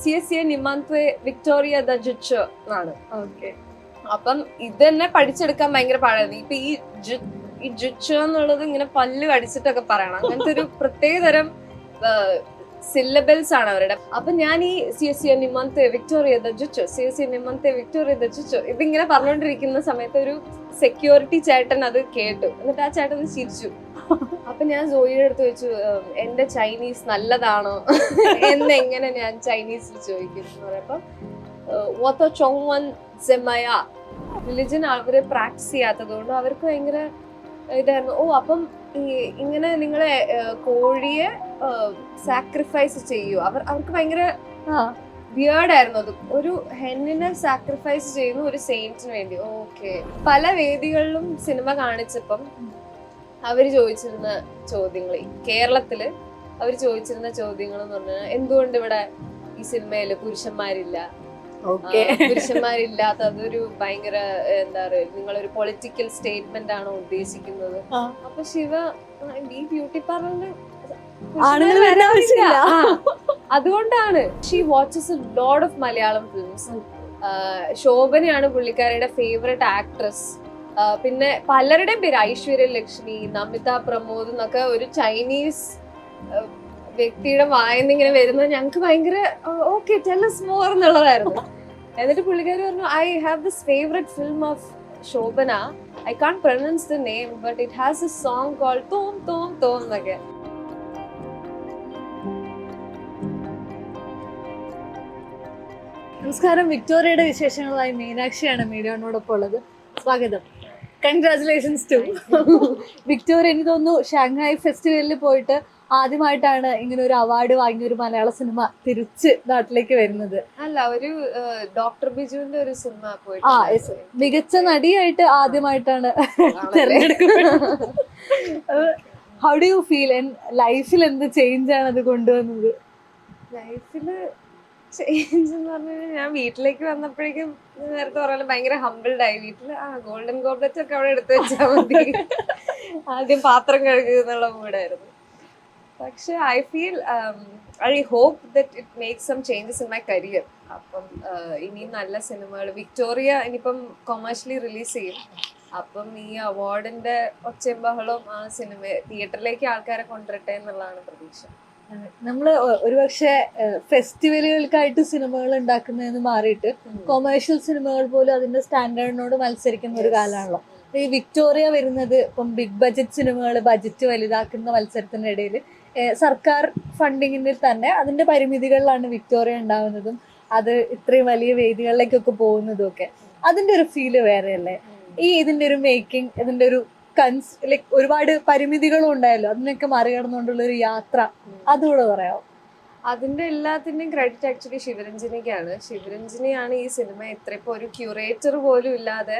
C S C എ നിമാന്ത് Victoria ദ ജുച്ച് എന്നാണ്. ഓക്കെ. അപ്പം ഇത് തന്നെ പഠിച്ചെടുക്കാൻ ഭയങ്കര പാടായിരുന്നു. ഇപ്പൊ ഈ ജു ഈ ജുച്ച് എന്നുള്ളത് ഇങ്ങനെ പല്ല് കടിച്ചിട്ടൊക്കെ പറയണം. അങ്ങനത്തെ ഒരു പ്രത്യേകതരം സില്ലബിൾസ് ആണ് അവരുടെ. അപ്പൊ ഞാൻ ഈ സി എസ് സി നിമന്ത് വിക്ടോറിയ ദ ജുച്ചു സി എസ് സി നിമന്ത് വിക്ടോറിയ ദ ജുച്ചു ഇതിങ്ങനെ പറഞ്ഞുകൊണ്ടിരിക്കുന്ന സമയത്ത് ഒരു സെക്യൂരിറ്റി ചേട്ടൻ അത് കേട്ടു. എന്നിട്ട് ആ ചേട്ടൻ ചിരിച്ചു. അപ്പൊ ഞാൻ ജോയിയുടെ അടുത്ത് വെച്ചു "ഉം, എന്റെ ചൈനീസ് നല്ലതാണോ? എന്നെങ്ങനെ ഞാൻ ചൈനീസിൽ ചോദിക്കും? ചൊങ്വൻ സെമയ റിലിജൻ അവർ പ്രാക്ടീസ് ചെയ്യാത്തത് കൊണ്ട് അവർക്ക് ഭയങ്കര ഇതായിരുന്നു. ഓ അപ്പം ഇങ്ങനെ നിങ്ങളെ കോഴിയെ സാക്രിഫൈസ് ചെയ്യൂ. അവർ അവർക്ക് ഭയങ്കര വിയേർഡ് ആയിരുന്നു അത്. ഒരു ഹെന്നിനെ സാക്രിഫൈസ് ചെയ്യുന്നു ഒരു സെയിന്റിന് വേണ്ടി. ഓക്കെ പല വേദികളിലും സിനിമ കാണിച്ചപ്പം അവർ ചോദിച്ചിരുന്ന ചോദ്യങ്ങൾ കേരളത്തിൽ അവർ ചോദിച്ചിരുന്ന ചോദ്യങ്ങൾ എന്ന് പറഞ്ഞാൽ എന്തുകൊണ്ട് ഇവിടെ ഈ സിനിമയിൽ പുരുഷന്മാരില്ല? പുരുഷന്മാരില്ലാത്ത അതൊരു ഭയങ്കര എന്താ പറയുക നിങ്ങളൊരു പൊളിറ്റിക്കൽ സ്റ്റേറ്റ്മെന്റ് ആണോ ഉദ്ദേശിക്കുന്നത്. അപ്പൊ ശിവ ഈ ബ്യൂട്ടി ആണുങ്ങൾ ആവശ്യമില്ല. അതുകൊണ്ടാണ് she watches a load of Malayalam films ശോഭനയാണ് പുള്ളിക്കാരിയുടെ ഫേവറേറ്റ് ആക്ട്രസ് പിന്നെ പലരുടെയും പേര് ഐശ്വര്യ ലക്ഷ്മി നമിത പ്രമോദ് എന്നൊക്കെ ഒരു ചൈനീസ് വ്യക്തിയുടെ വായന്ന് ഇങ്ങനെ വരുന്നത് ഞങ്ങൾക്ക് ഭയങ്കര ഓക്കെ ടെല്ലസ് മോർ എന്നുള്ളതായിരുന്നു. എന്നിട്ട് പുള്ളിക്കാരി പറഞ്ഞു I have this favourite film of Shobhana. I can't pronounce the name but it has a song call തോം തോം തോം എന്നൊക്കെ. നമസ്കാരം. വിക്ടോറിയയുടെ വിശേഷങ്ങളുമായി മീനാക്ഷിയാണ് മീഡിയോനോടൊപ്പം ഉള്ളത്. സ്വാഗതം. കൺഗ്രാചുലേഷൻസ് ടു വിക്ടോറിയ എനിക്ക് തോന്നുന്നു ഷാങ്ഹായ് ഫെസ്റ്റിവലിൽ പോയിട്ട് ആദ്യമായിട്ടാണ് ഇങ്ങനെ ഒരു അവാർഡ് വാങ്ങിയ ഒരു മലയാള സിനിമ തിരിച്ച് നാട്ടിലേക്ക് വരുന്നത്. അല്ല ഒരു ഡോക്ടർ ബിജുവിന്റെ ഒരു സിനിമ ആ. മികച്ച നടിയായിട്ട് ആദ്യമായിട്ടാണ് തിരഞ്ഞെടുക്കുന്നത് ഹൗ ഡു യു ഫീൽ ലൈഫിൽ എന്ത് ചേഞ്ച് ആണ് അത് കൊണ്ടുവന്നത്? ലൈഫിൽ ചേഞ്ച് എന്ന് പറഞ്ഞാൽ ഞാൻ വീട്ടിലേക്ക് വന്നപ്പോഴേക്കും നേരത്തെ പറഞ്ഞാലും ഭയങ്കര ഹമ്പിൾഡ് ആയി. വീട്ടിൽ ആ ഗോൾഡൻ ഗോബ്ലറ്റ് ഒക്കെ അവിടെ എടുത്തു വെച്ചാൽ മതി. ആദ്യം പാത്രം കഴുകുക എന്നുള്ള മൂടായിരുന്നു പക്ഷെ I feel I hope that it make some changes in my career അപ്പം ഇനിയും നല്ല സിനിമകൾ വിക്ടോറിയ ഇനിയിപ്പം കൊമേഴ്ഷ്യലി റിലീസ് ചെയ്യും. അപ്പം ഈ അവാർഡിന്റെ ഒച്ചയും ബഹളവും ആ സിനിമ തിയേറ്ററിലേക്ക് ആൾക്കാരെ കൊണ്ടുവരട്ടെ എന്നുള്ളതാണ് പ്രതീക്ഷ. നമ്മൾ ഒ- ഒരുപക്ഷെ ഫെസ്റ്റിവലുകൾക്കായിട്ട് സിനിമകൾ ഉണ്ടാക്കുന്നതെന്ന് മാറിയിട്ട് കൊമേഴ്ഷ്യൽ സിനിമകൾ പോലും അതിന്റെ സ്റ്റാൻഡേർഡിനോട് മത്സരിക്കുന്ന ഒരു. കാലമാണല്ലോ. ഈ വിക്ടോറിയ വരുന്നത് ഇപ്പം ബിഗ് ബജറ്റ് സിനിമകൾ ബജറ്റ് വലുതാക്കുന്ന മത്സരത്തിന്റെ ഇടയിൽ സർക്കാർ ഫണ്ടിങ്ങിൽ തന്നെ അതിന്റെ പരിമിതികളിലാണ് വിക്ടോറിയ ഉണ്ടാവുന്നതും അത് ഇത്രയും വലിയ വേദികളിലേക്കൊക്കെ പോകുന്നതും ഒക്കെ. അതിന്റെ ഒരു ഫീൽ വേറെയല്ലേ? ഈ ഇതിന്റെ ഒരു മേക്കിംഗ് ഇതിന്റെ ഒരു കൺസ് ലൈക്ക് ഒരുപാട് പരിമിതികളും ഉണ്ടായല്ലോ. അതിനൊക്കെ മറികടന്നുകൊണ്ടുള്ള ഒരു യാത്ര അതുകൂടെ പറയാമോ അതിന്റെ എല്ലാത്തിന്റെയും ക്രെഡിറ്റ് ആക്ച്വലി ശിവരഞ്ജനിക്കാണ്. ശിവരഞ്ജനിയാണ് ഈ സിനിമ ഇത്ര ഇപ്പൊ ഒരു ക്യൂറേറ്റർ പോലും ഇല്ലാതെ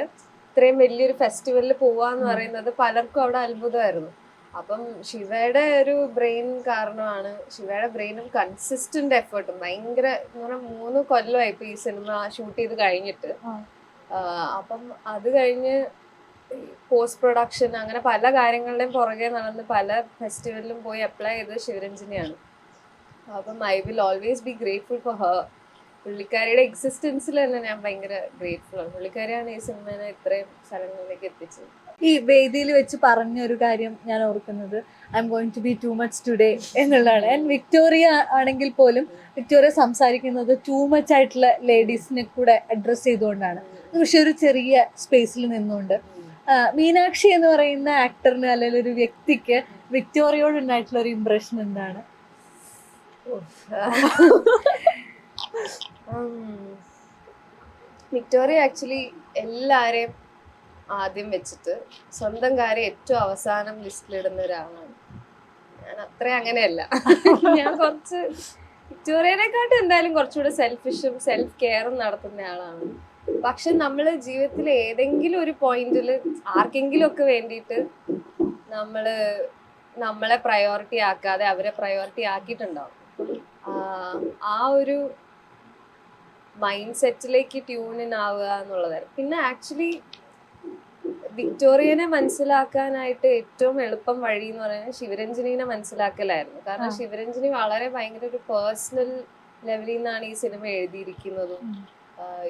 ഇത്രയും വലിയൊരു ഫെസ്റ്റിവലിൽ പോവാന്ന്. പറയുന്നത് പലർക്കും അവിടെ അത്ഭുതമായിരുന്നു. അപ്പം ശിവയുടെ ഒരു ബ്രെയിൻ കാരണമാണ് ശിവയുടെ ബ്രെയിനും കൺസിസ്റ്റന്റ് എഫേർട്ടും ഭയങ്കര എന്ന് പറഞ്ഞാൽ മൂന്ന് കൊല്ലമായി ഇപ്പൊ ഈ സിനിമ ഷൂട്ട് ചെയ്ത് കഴിഞ്ഞിട്ട്. അപ്പം അത് കഴിഞ്ഞ് പോസ്റ്റ് പ്രൊഡക്ഷൻ അങ്ങനെ പല കാര്യങ്ങളുടെയും പുറകെ നടന്ന് പല ഫെസ്റ്റിവലിലും പോയി അപ്ലൈ ചെയ്തത് ശിവരഞ്ജനിയാണ്. അപ്പം I will always be grateful for her പുള്ളിക്കാരിയുടെ എക്സിസ്റ്റൻസിൽ തന്നെ ഞാൻ ഭയങ്കര ഗ്രേറ്റ്ഫുൾ ആണ്. പുള്ളിക്കാരിയാണ് ഈ സിനിമേനെ ഇത്രയും സ്ഥലങ്ങളിലേക്ക് എത്തിച്ചത്. ഈ വേദിയിൽ വെച്ച് പറഞ്ഞ ഒരു കാര്യം ഞാൻ ഓർക്കുന്നത്. I'm going to be too much today എന്നുള്ളതാണ്. ആൻഡ് വിക്ടോറിയ ആണെങ്കിൽ പോലും വിക്ടോറിയ സംസാരിക്കുന്നത് ടു മച്ച് ആയിട്ടുള്ള ലേഡീസിനെ കൂടെ അഡ്രസ്സ് ചെയ്തുകൊണ്ടാണ്. പക്ഷെ ഒരു ചെറിയ സ്പേസിൽ നിന്നുകൊണ്ട് മീനാക്ഷി എന്ന് പറയുന്ന ആക്ടറിന് അല്ലെങ്കിൽ ഒരു വ്യക്തിക്ക് വിക്ടോറിയോട് ഉണ്ടായിട്ടുള്ള ഒരു ഇംപ്രഷൻ എന്താണ്? വിക്ടോറിയ ആക്ച്വലി എല്ലാരെയും ആദ്യം വെച്ചിട്ട് സ്വന്തം കാര്യം ഏറ്റവും അവസാനം ലിസ്റ്റിലിടുന്ന ഒരാളാണ്. ഞാൻ അത്ര അങ്ങനെയല്ല. ഞാൻ കുറച്ച് വിക്ടോറിയനെക്കാട്ടും എന്തായാലും കുറച്ചുകൂടെ സെൽഫിഷും സെൽഫ് കെയറും നടത്തുന്ന ആളാണ്. പക്ഷെ നമ്മൾ ജീവിതത്തിൽ ഏതെങ്കിലും ഒരു പോയിന്റിൽ ആർക്കെങ്കിലും ഒക്കെ വേണ്ടിയിട്ട് നമ്മൾ നമ്മളെ പ്രയോറിറ്റി ആക്കാതെ അവരെ പ്രയോറിറ്റി ആക്കിയിട്ടുണ്ടാവും. ആ- ഒരു മൈൻഡ് സെറ്റിലേക്ക് ട്യൂണിൻ ആവുക എന്നുള്ളതായിരുന്നു പിന്നെ ആക്ച്വലി വിക്ടോറിയനെ മനസ്സിലാക്കാനായിട്ട് ഏറ്റവും എളുപ്പം വഴി എന്ന് പറയുന്നത് ശിവരഞ്ജനീനെ മനസ്സിലാക്കലായിരുന്നു. കാരണം. ശിവരഞ്ജനി വളരെ ഭയങ്കര ഒരു പേഴ്സണൽ ലെവലിൽ നിന്നാണ് ഈ സിനിമ എഴുതിയിരിക്കുന്നതും.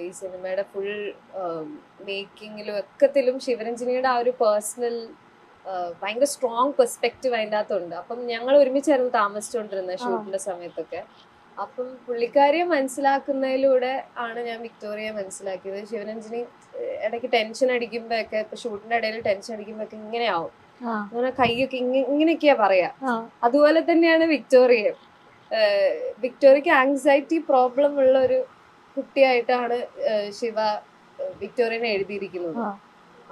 ഈ സിനിമയുടെ ഫുൾ മേക്കിങ്ങിലും ഒക്കത്തിലും ശിവരഞ്ജനിയുടെ ആ ഒരു പേഴ്സണൽ ഭയങ്കര സ്ട്രോങ് പെർസ്പെക്റ്റീവ് അതിന്റെ അകത്തുണ്ട് അപ്പം ഞങ്ങൾ ഒരുമിച്ചായിരുന്നു താമസിച്ചുകൊണ്ടിരുന്നത് ഷൂട്ടിന്റെ സമയത്തൊക്കെ. അപ്പം പുള്ളിക്കാരിയെ മനസ്സിലാക്കുന്നതിലൂടെ ആണ് ഞാൻ വിക്ടോറിയയെ മനസ്സിലാക്കിയത്. ശിവരഞ്ജനി ഇടയ്ക്ക് ടെൻഷൻ അടിക്കുമ്പോഴൊക്കെ ഇപ്പൊ ഷൂട്ടിന്റെ ഇടയിൽ ടെൻഷൻ അടിക്കുമ്പോഴൊക്കെ ഇങ്ങനെയാവും. അങ്ങനെ കൈയൊക്കെ ഇങ്ങ ഇങ്ങനെയൊക്കെയാ പറയാ. അതുപോലെ തന്നെയാണ് വിക്ടോറിയ വിക്ടോറിയക്ക് ആങ്സൈറ്റി പ്രോബ്ലം ഉള്ള ഒരു കുട്ടിയായിട്ടാണ് ശിവ വിക്ടോറിയനെ എഴുതിയിരിക്കുന്നത്.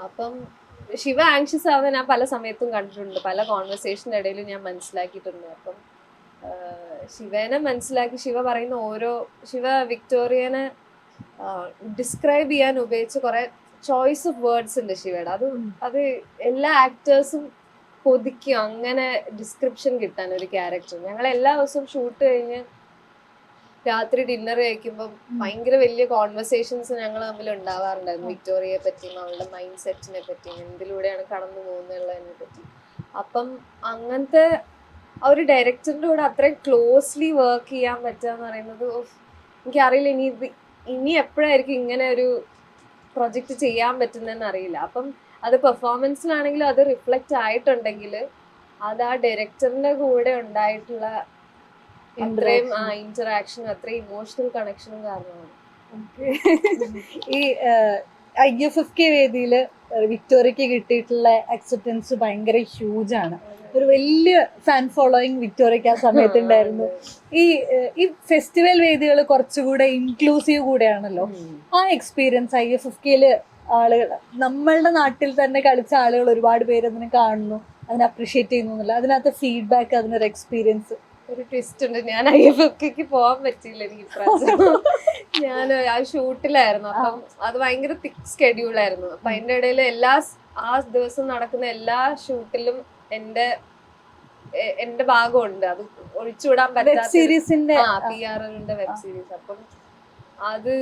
അപ്പം ശിവ ആങ്ഷ്യസ് ആവുന്ന ഞാൻ പല സമയത്തും കണ്ടിട്ടുണ്ട്. പല കോൺവെർസേഷന്റെ ഇടയിൽ ഞാൻ മനസ്സിലാക്കിയിട്ടുണ്ട്. അപ്പം ശിവനെ മനസ്സിലാക്കി ശിവ പറയുന്ന ഓരോ ശിവ വിക്ടോറിയനെ ഡിസ്ക്രൈബ് ചെയ്യാൻ ഉപയോഗിച്ച കുറെ ചോയ്സ് ഓഫ് വേർഡ്സ് ഉണ്ട് ശിവയുടെ. അത് അത് എല്ലാ ആക്ടേഴ്സും കൊതിക്കും. അങ്ങനെ ഡിസ്ക്രിപ്ഷൻ കിട്ടാൻ ഒരു ക്യാരക്ടർ ഞങ്ങൾ എല്ലാ ദിവസവും ഷൂട്ട് കഴിഞ്ഞ് രാത്രി ഡിന്നർ കഴിക്കുമ്പോൾ. ഭയങ്കര വലിയ കോൺവെർസേഷൻസ് ഞങ്ങൾ തമ്മിൽ ഉണ്ടാവാറുണ്ടായിരുന്നു. വിക്ടോറിയയെ പറ്റിയും അവളുടെ മൈൻഡ് സെറ്റിനെ പറ്റിയും എന്തിലൂടെയാണ് കടന്നു പോകുന്നതിനെ പറ്റി അപ്പം അങ്ങനത്തെ ആ ഒരു ഡയറക്ടറിന്റെ കൂടെ അത്രയും ക്ലോസ്ലി വർക്ക് ചെയ്യാൻ പറ്റുക എന്ന് പറയുന്നത് എനിക്കറിയില്ല. ഇനി ഇത് ഇനി എപ്പോഴായിരിക്കും ഇങ്ങനെ ഒരു പ്രൊജക്റ്റ് ചെയ്യാൻ പറ്റുന്നതെന്ന് അറിയില്ല. അപ്പം അത് പെർഫോമൻസിലാണെങ്കിലും അത് റിഫ്ലക്റ്റ് ആയിട്ടുണ്ടെങ്കിൽ അത് ആ ഡയറക്ടറിന്റെ കൂടെ ഉണ്ടായിട്ടുള്ള അത്രയും ആ ഇന്ററാക്ഷൻ അത്രയും ഇമോഷണൽ കണക്ഷനും കാരണമാണ്. ഈ ഐ എഫ് എഫ് കെ വേദിയിൽ വിക്ടോറിയക്ക് കിട്ടിയിട്ടുള്ള അക്സെപ്റ്റൻസ് ഭയങ്കര ഹ്യൂജ് ആണ്. ഒരു വലിയ ഫാൻ ഫോളോയിങ് വിക്ടോറിയക്ക് ആ സമയത്ത് ഉണ്ടായിരുന്നു. ഈ ഈ ഫെസ്റ്റിവൽ വേദികൾ കുറച്ചുകൂടെ ഇൻക്ലൂസീവ് കൂടെയാണല്ലോ. ആ എക്സ്പീരിയൻസ് ഐ എഫ് എഫ് കെയിൽ ആളുകൾ നമ്മളുടെ നാട്ടിൽ തന്നെ കളിച്ച ആളുകൾ ഒരുപാട് പേര് അതിനെ കാണുന്നു അതിനെ അപ്രീഷിയേറ്റ് ചെയ്യുന്നു അതിനകത്ത് ഫീഡ്ബാക്ക് അതിനൊരു എക്സ്പീരിയൻസ് ഒരു ട്വിസ്റ്റ് ഉണ്ട്. ഞാൻ ഐ എഫ് എഫ് പോകാൻ പറ്റിയില്ല എനിക്ക് ഇപ്രാവശ്യം. ഞാൻ ആ ഷൂട്ടിലായിരുന്നു. അപ്പം അത് ഭയങ്കര തിക് സ്കെഡ്യൂൾ ആയിരുന്നു. അപ്പൊ അതിന്റെ ഇടയിൽ എല്ലാ ആ ദിവസം നടക്കുന്ന എല്ലാ ഷൂട്ടിലും എന്റെ എന്റെ ഭാഗമുണ്ട്. അത് ഒഴിച്ചുവിടാൻ പറ്റാത്ത സീരീസിന്റെ ആ പി ആർ എല്ലിന്റെ വെബ് സീരീസ് അപ്പം അത്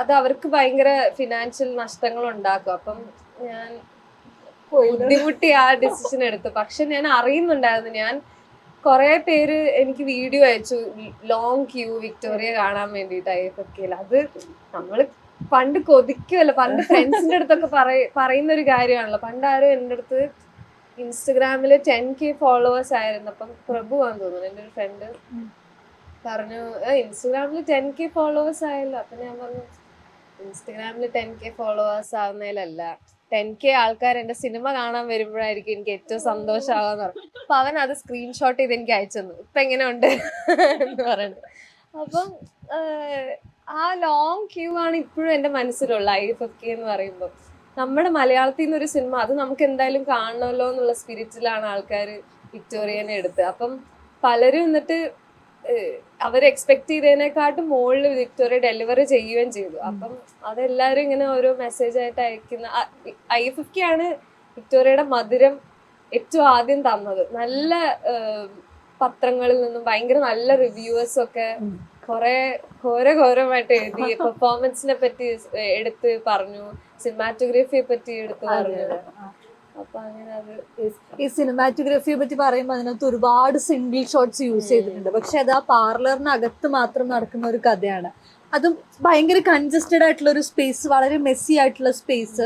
അത് അവർക്ക് ഭയങ്കര ഫിനാൻഷ്യൽ നഷ്ടങ്ങൾ ഉണ്ടാക്കും. അപ്പം ഞാൻ ബുദ്ധിമുട്ടി ആ ഡിസിഷൻ എടുത്തു. പക്ഷെ ഞാൻ അറിയുന്നുണ്ടായിരുന്നു. ഞാൻ കുറെ പേര് എനിക്ക് വീഡിയോ അയച്ചു. ലോങ് ക്യൂ വിക്ടോറിയ കാണാൻ വേണ്ടിയിട്ട് എഫ് അത് നമ്മൾ പണ്ട് കൊതിക്കുമല്ലോ പണ്ട് ഫ്രണ്ട്സിന്റെ അടുത്തൊക്കെ പറയ- പറയുന്ന ഒരു കാര്യമാണല്ലോ. പണ്ട് ആരും എന്റെ അടുത്ത് ഇൻസ്റ്റഗ്രാമിൽ ടെൻ കെ ഫോളോവേഴ്സ് ആയിരുന്നു. അപ്പം പ്രഭു ആണെന്ന് തോന്നുന്നു. എന്റെ ഒരു ഫ്രണ്ട് പറഞ്ഞു ഇൻസ്റ്റഗ്രാമിൽ ടെൻ കെ ഫോളോവേഴ്സ് ആയല്ലോ. അപ്പൊ ഞാൻ പറഞ്ഞു ഇൻസ്റ്റഗ്രാമിൽ ടെൻ കെ ഫോളോവേഴ്സ് ആവുന്നതിലല്ല ടെൻ കെ ആൾക്കാർ എന്റെ സിനിമ കാണാൻ വരുമ്പോഴായിരിക്കും എനിക്ക് ഏറ്റവും സന്തോഷമാകാന്ന് പറഞ്ഞു അപ്പൊ അവൻ അത് സ്ക്രീൻഷോട്ട് ചെയ്ത് എനിക്ക് അയച്ചു തന്നു. ഇപ്പൊ എങ്ങനെ ഉണ്ട് എന്ന് പറഞ്ഞു അപ്പം ആ ലോങ് ക്യൂ ആണ് ഇപ്പോഴും എന്റെ മനസ്സിലുള്ള ഐ എഫ് എഫ് കെ എന്ന് പറയുമ്പോൾ നമ്മുടെ മലയാളത്തിൽ നിന്നൊരു സിനിമ അത് നമുക്ക് എന്തായാലും കാണണമല്ലോ എന്നുള്ള സ്പിരിറ്റിലാണ് ആൾക്കാർ വിക്ടോറിയനെ എടുത്തത്. അപ്പം പലരും എന്നിട്ട് അവർ എക്സ്പെക്ട് ചെയ്തതിനെക്കാട്ടും മുകളിൽ വിക്ടോറിയ ഡെലിവറി ചെയ്യുകയും ചെയ്തു. അപ്പം അതെല്ലാവരും ഇങ്ങനെ ഓരോ മെസ്സേജ് ആയിട്ട് അയക്കുന്ന ഐ എഫ് എഫ് ആണ് വിക്ടോറിയയുടെ മധുരം ഏറ്റവും ആദ്യം തന്നത്. നല്ല പത്രങ്ങളിൽ നിന്നും ഭയങ്കര നല്ല റിവ്യൂവേഴ്സ് ഒക്കെ. കുറെ ഘോര ഘോരമായിട്ട് എഴുതി പെർഫോമൻസിനെ പറ്റി എടുത്ത് പറഞ്ഞു സിനിമാറ്റോഗ്രഫിയെ പറ്റി എടുത്ത് പറഞ്ഞു അപ്പൊ അങ്ങനെ അത് ഈ സിനിമാറ്റോഗ്രഫിയെ പറ്റി പറയുമ്പോൾ അതിനകത്ത് ഒരുപാട് സിംഗിൾ ഷോട്ട്സ് യൂസ് ചെയ്തിട്ടുണ്ട്. പക്ഷെ അത് ആ പാർലറിനകത്ത് മാത്രം നടക്കുന്ന ഒരു കഥയാണ്. അതും ഭയങ്കര കൺജസ്റ്റഡ് ആയിട്ടുള്ള ഒരു സ്പേസ് വളരെ മെസ്സി ആയിട്ടുള്ള സ്പേസ്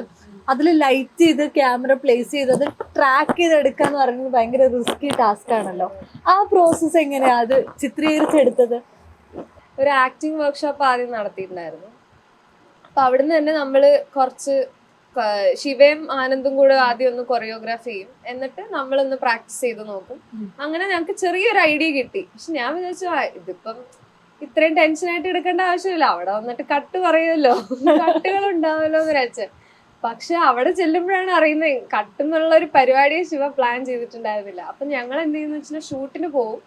അതിൽ ലൈറ്റ് ചെയ്ത് ക്യാമറ പ്ലേസ് ചെയ്ത് അത് ട്രാക്ക് ചെയ്തെടുക്കുക എന്ന് പറയുന്നത് ഭയങ്കര റിസ്കി ടാസ്ക് ആണല്ലോ. ആ പ്രോസസ്സ് എങ്ങനെയാ? അത് ചിത്രീകരിച്ചെടുത്തത്? ഒരു ആക്ടിങ് വർക്ക്ഷോപ്പ് ആദ്യം നടത്തിയിട്ടുണ്ടായിരുന്നു. അപ്പൊ അവിടുന്ന് തന്നെ നമ്മൾ കുറച്ച് ശിവയും ആനന്ദും കൂടെ ആദ്യം ഒന്ന് കൊറിയോഗ്രാഫ് ചെയ്യും. എന്നിട്ട് നമ്മളൊന്ന് പ്രാക്ടീസ് ചെയ്ത് നോക്കും. അങ്ങനെ ഞങ്ങൾക്ക് ചെറിയൊരു ഐഡിയ കിട്ടി. പക്ഷെ ഞാൻ വിചാരിച്ചു "ആ, ഇതിപ്പം ഇത്രയും ടെൻഷനായിട്ട് എടുക്കേണ്ട ആവശ്യമില്ല. അവിടെ വന്നിട്ട് കട്ട് പറയുമല്ലോ. കട്ടുകൾ ഉണ്ടാവുമല്ലോ എന്ന് വിചാരിച്ചു. പക്ഷെ അവിടെ ചെല്ലുമ്പോഴാണ് അറിയുന്നത് കട്ട് എന്നുള്ള ഒരു പരിപാടിയെ ശിവ പ്ലാൻ ചെയ്തിട്ടുണ്ടായിരുന്നില്ല. അപ്പൊ ഞങ്ങൾ എന്ത് ചെയ്യുന്ന വെച്ചാൽ ഷൂട്ടിന് പോവും.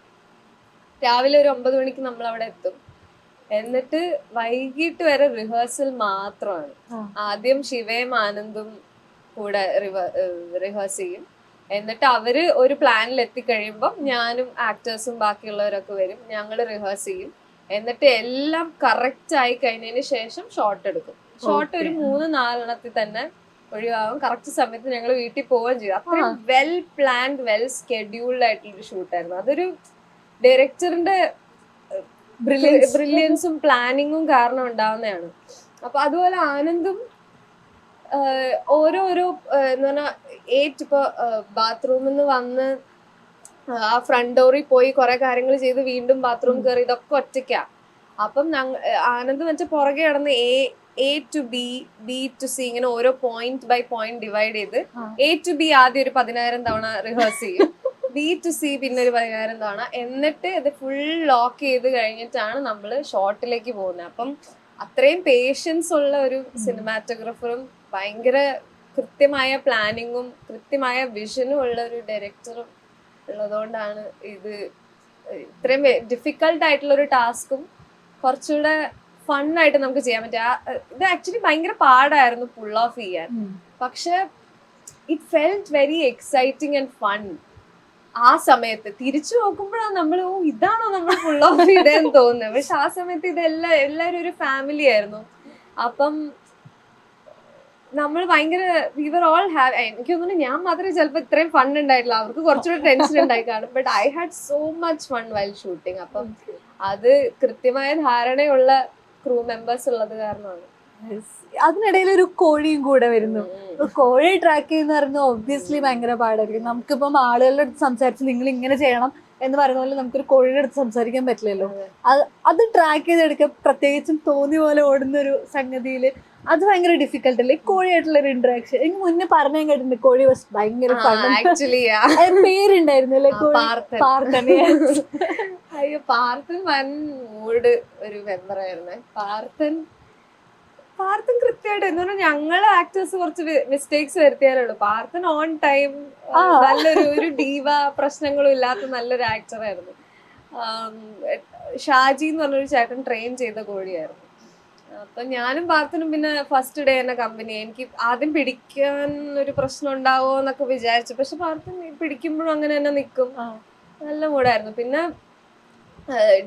രാവിലെ ഒരു ഒമ്പത് മണിക്ക് നമ്മൾ അവിടെ എത്തും. എന്നിട്ട് വൈകിട്ട് വരെ റിഹേഴ്സൽ മാത്രമാണ്. ആദ്യം ശിവയും ആനന്ദും കൂടെ റിഹേഴ്സ് ചെയ്യും. എന്നിട്ട് അവർ ഒരു പ്ലാനിൽ എത്തിക്കഴിയുമ്പോൾ ഞാനും ആക്ടേഴ്സും ബാക്കിയുള്ളവരൊക്കെ വരും. ഞങ്ങൾ റിഹേഴ്സ് ചെയ്യും. എന്നിട്ട് എല്ലാം കറക്റ്റ് ആയി കഴിഞ്ഞതിന് ശേഷം ഷോട്ട് എടുക്കും. ഷോട്ട് ഒരു. മൂന്ന് നാലെണ്ണത്തിൽ തന്നെ ഒഴിവാകും കറക്റ്റ് സമയത്ത് ഞങ്ങൾ വീട്ടിൽ പോവുകയും ചെയ്യും. അത്രയും വെൽ പ്ലാൻഡ് വെൽ സ്കെഡ്യൂൾഡ് ആയിട്ടുള്ള ഒരു ഷൂട്ടായിരുന്നു അതൊരു ഡയറക്ടറിന്റെ. ബ്രില്യൻസും പ്ലാനിങ്ങും കാരണം ഉണ്ടാവുന്നതാണ്. അപ്പൊ അതുപോലെ ആനന്ദും ഓരോരോ എന്ന് പറഞ്ഞാൽ ഏറ്റ് ഇപ്പൊ ബാത്റൂമിൽ നിന്ന് വന്ന് ആ ഫ്രണ്ട് ഡോറിൽ പോയി കുറെ കാര്യങ്ങൾ ചെയ്ത് വീണ്ടും ബാത്റൂം കയറി ഇതൊക്കെ ഒറ്റയ്ക്കാ. അപ്പം ആനന്ദ് മറ്റേ പുറകെ കിടന്ന് A A to B B to C ഇങ്ങനെ ഓരോ പോയിന്റ് ബൈ പോയിന്റ് ഡിവൈഡ് ചെയ്ത് എ ടു ബി ആദ്യം ഒരു പതിനായിരം തവണ റിഹേഴ്സ് ചെയ്യും. ബി ടു സി പിന്നെ ഒരു പതിനായിരം തവണ എന്നിട്ട് ഇത് ഫുൾ ലോക്ക് ചെയ്ത് കഴിഞ്ഞിട്ടാണ് നമ്മൾ ഷോർട്ടിലേക്ക് പോകുന്നത്. അപ്പം അത്രയും പേഷ്യൻസ് ഉള്ള ഒരു സിനിമാറ്റോഗ്രാഫറും ഭയങ്കര കൃത്യമായ പ്ലാനിങ്ങും കൃത്യമായ വിഷനും ഉള്ള ഒരു ഡയറക്ടറും ഉള്ളതുകൊണ്ടാണ് ഇത് ഇത്രയും ഡിഫിക്കൽട്ട് ആയിട്ടുള്ള ഒരു ടാസ്കും കുറച്ചുകൂടെ ഫണ്ണായിട്ട് നമുക്ക് ചെയ്യാൻ പറ്റുക ഇത് ആക്ച്വലി ഭയങ്കര പാടായിരുന്നു പുൾ ഓഫ് ചെയ്യാൻ. പക്ഷെ it felt very exciting and fun ആ സമയത്ത് തിരിച്ചു നോക്കുമ്പോഴാണ് നമ്മൾ ഓ ഇതാണോ നമ്മൾ ഫുൾ ഓഫ് ചെയ്തതെന്ന് തോന്നുന്നത് പക്ഷെ ആ സമയത്ത് ഇതെല്ലാം എല്ലാവരും ഒരു ഫാമിലി ആയിരുന്നു. അപ്പം നമ്മൾ ഭയങ്കര വി വർ ഓൾ ഹാവ് എനിക്ക് തോന്നുന്നു ഞാൻ മാത്രമേ ചിലപ്പോൾ ഇത്രയും ഫൺ ഉണ്ടായിട്ടില്ല അവർക്ക് കുറച്ചുകൂടെ ടെൻഷൻ ഉണ്ടായി കാണും. But I had so much fun while shooting അപ്പം അത് കൃത്യമായ ധാരണയുള്ള ക്രൂ മെമ്പേഴ്സ് ഉള്ളത് കാരണമാണ്. അതിനിടയിൽ ഒരു കോഴിയും കൂടെ വരുന്നു. കോഴി ട്രാക്ക് ചെയ്യുന്ന പറയുന്നത് ഒബ്വിയസ്ലി ഭയങ്കര പാടായിരിക്കും. നമുക്കിപ്പം ആളുകളുടെ അടുത്ത് സംസാരിച്ച് നിങ്ങൾ ഇങ്ങനെ ചെയ്യണം എന്ന് പറയുന്ന പോലെ നമുക്കൊരു കോഴിയുടെ അടുത്ത് സംസാരിക്കാൻ പറ്റില്ലല്ലോ. അത്. അത് ട്രാക്ക് ചെയ്തെടുക്കാൻ പ്രത്യേകിച്ചും തോന്നി പോലെ ഓടുന്ന ഒരു സംഗതിയിൽ അത് ഭയങ്കര ഡിഫിക്കൽട്ട് അല്ലേ? കോഴിയായിട്ടുള്ള ഒരു ഇന്ററാക്ഷൻ എനിക്ക് മുന്നേ പറഞ്ഞു കേട്ടിട്ടുണ്ട് കോഴി വസ് ഭയങ്കര പേരുണ്ടായിരുന്നു അല്ലേ കോഴി? പാർത്ഥൻ. അയ്യോ പാർത്ഥൻ വൻ മൂഡ് ഒരു മെമ്പർ ആയിരുന്നേ. പാർത്ഥൻ പാർത്ഥൻ കൃത്യമായിട്ട് എന്ന് പറഞ്ഞാൽ ഞങ്ങൾ ആക്ടേഴ്സ് കുറച്ച് മിസ്റ്റേക്സ് വരുത്തിയാലുള്ളൂ പാർത്ഥൻ ഓൺ ടൈം നല്ലൊരു ഒരു ഡീവ പ്രശ്നങ്ങളും ഇല്ലാത്ത നല്ലൊരു ആക്ടർ ആയിരുന്നു. ഷാജി എന്ന് പറഞ്ഞൊരു ചേട്ടൻ ട്രെയിൻ ചെയ്ത കോഴിയായിരുന്നു. അപ്പൊ ഞാനും പാർത്ഥനും പിന്നെ ഫസ്റ്റ് ഡേ തന്നെ കമ്പനി എനിക്ക് ആദ്യം പിടിക്കാൻ ഒരു പ്രശ്നം ഉണ്ടാവോ എന്നൊക്കെ വിചാരിച്ചു. പക്ഷെ പാർത്ഥൻ പിടിക്കുമ്പോഴും അങ്ങനെ തന്നെ നിൽക്കും നല്ല മൂടായിരുന്നു പിന്നെ